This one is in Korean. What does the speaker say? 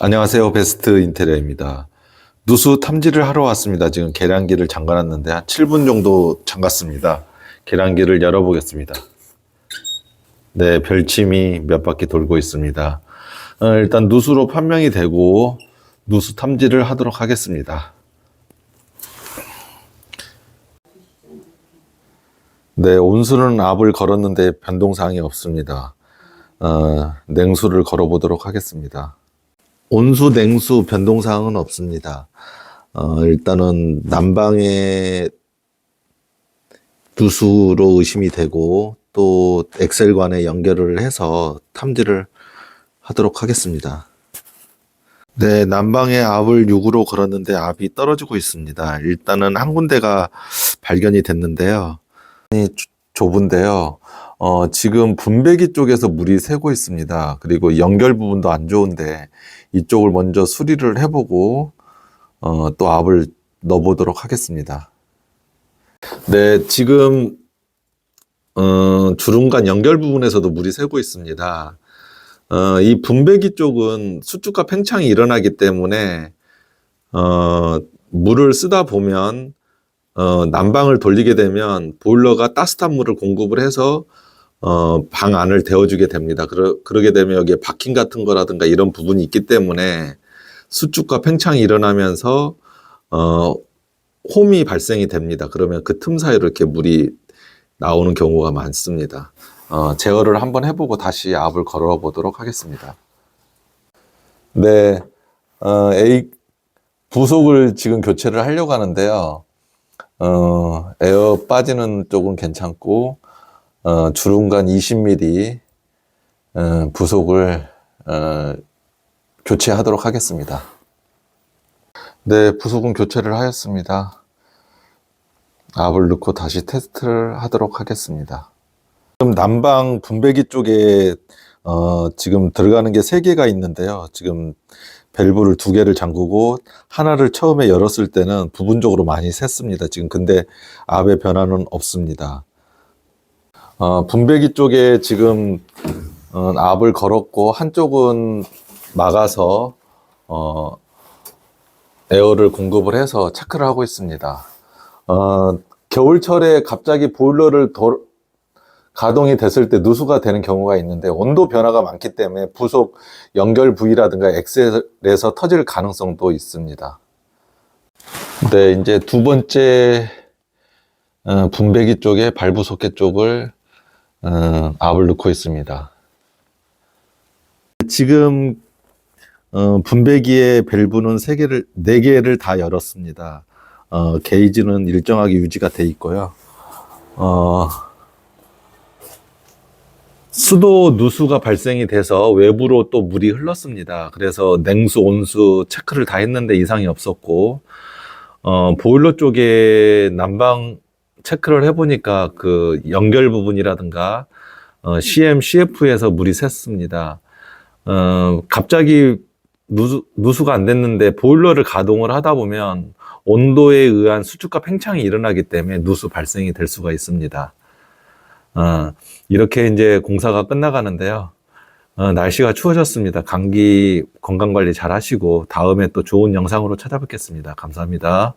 안녕하세요. 베스트 인테리어입니다. 누수 탐지를 하러 왔습니다. 지금 계량기를 잠가놨는데 한 7분 정도 잠갔습니다. 계량기를 열어보겠습니다. 네, 별침이 몇 바퀴 돌고 있습니다. 어, 일단 누수로 판명이 되고 누수 탐지를 하도록 하겠습니다. 네, 온수는 압을 걸었는데 변동사항이 없습니다. 어, 냉수를 걸어보도록 하겠습니다. 온수, 냉수 변동사항은 없습니다. 어, 일단은 난방의 누수로 의심이 되고 또 엑셀관에 연결을 해서 탐지를 하도록 하겠습니다. 네, 난방의 압을 6으로 걸었는데 압이 떨어지고 있습니다. 일단은 한 군데가 발견이 됐는데요. 이 좁- 좁은데요. 어, 지금 분배기 쪽에서 물이 새고 있습니다. 그리고 연결 부분도 안 좋은데 이쪽을 먼저 수리를 해보고 어, 또 압을 넣어보도록 하겠습니다. 네, 지금 어, 주름간 연결 부분에서도 물이 새고 있습니다. 어, 이 분배기 쪽은 수축과 팽창이 일어나기 때문에 어, 물을 쓰다 보면 어, 난방을 돌리게 되면 보일러가 따뜻한 물을 공급을 해서 어, 방 안을 데워주게 됩니다. 그러, 그러게 되면 여기에 박힘 같은 거라든가 이런 부분이 있기 때문에 수축과 팽창이 일어나면서 어, 홈이 발생이 됩니다. 그러면 그 틈 사이로 이렇게 물이 나오는 경우가 많습니다. 어, 제어를 한번 해보고 다시 압을 걸어 보도록 하겠습니다. 네, 어, A 부속을 지금 교체를 하려고 하는데요. 어, 에어 빠지는 쪽은 괜찮고, 어, 주름간 20mm, 어, 부속을, 어, 교체하도록 하겠습니다. 네, 부속은 교체를 하였습니다. 압을 넣고 다시 테스트를 하도록 하겠습니다. 지금 난방 분배기 쪽에, 어, 지금 들어가는 게 세 개가 있는데요. 지금 밸브를 두 개를 잠그고 하나를 처음에 열었을 때는 부분적으로 많이 샜습니다. 지금 근데 압의 변화는 없습니다. 어, 분배기 쪽에 지금 어, 압을 걸었고 한쪽은 막아서 어, 에어를 공급을 해서 체크를 하고 있습니다. 어, 겨울철에 갑자기 보일러를 도- 가동이 됐을 때 누수가 되는 경우가 있는데 온도 변화가 많기 때문에 부속 연결 부위라든가 엑셀에서 터질 가능성도 있습니다. 네, 이제 두 번째 어, 분배기 쪽에 발부 소켓 쪽을 어, 압을 넣고 있습니다. 지금 어, 분배기의 밸브는 세 개를 네 개를 다 열었습니다. 어, 게이지는 일정하게 유지가 돼 있고요. 어, 수도 누수가 발생이 돼서 외부로 또 물이 흘렀습니다. 그래서 냉수, 온수 체크를 다 했는데 이상이 없었고, 어, 보일러 쪽에 난방 체크를 해보니까 그 연결 부분이라든가, 어, CM, CF에서 물이 샜습니다. 어, 갑자기 누수, 누수가 안 됐는데 보일러를 가동을 하다 보면 온도에 의한 수축과 팽창이 일어나기 때문에 누수 발생이 될 수가 있습니다. 어, 이렇게 이제 공사가 끝나가는데요. 어, 날씨가 추워졌습니다. 감기 건강 관리 잘 하시고 다음에 또 좋은 영상으로 찾아뵙겠습니다. 감사합니다.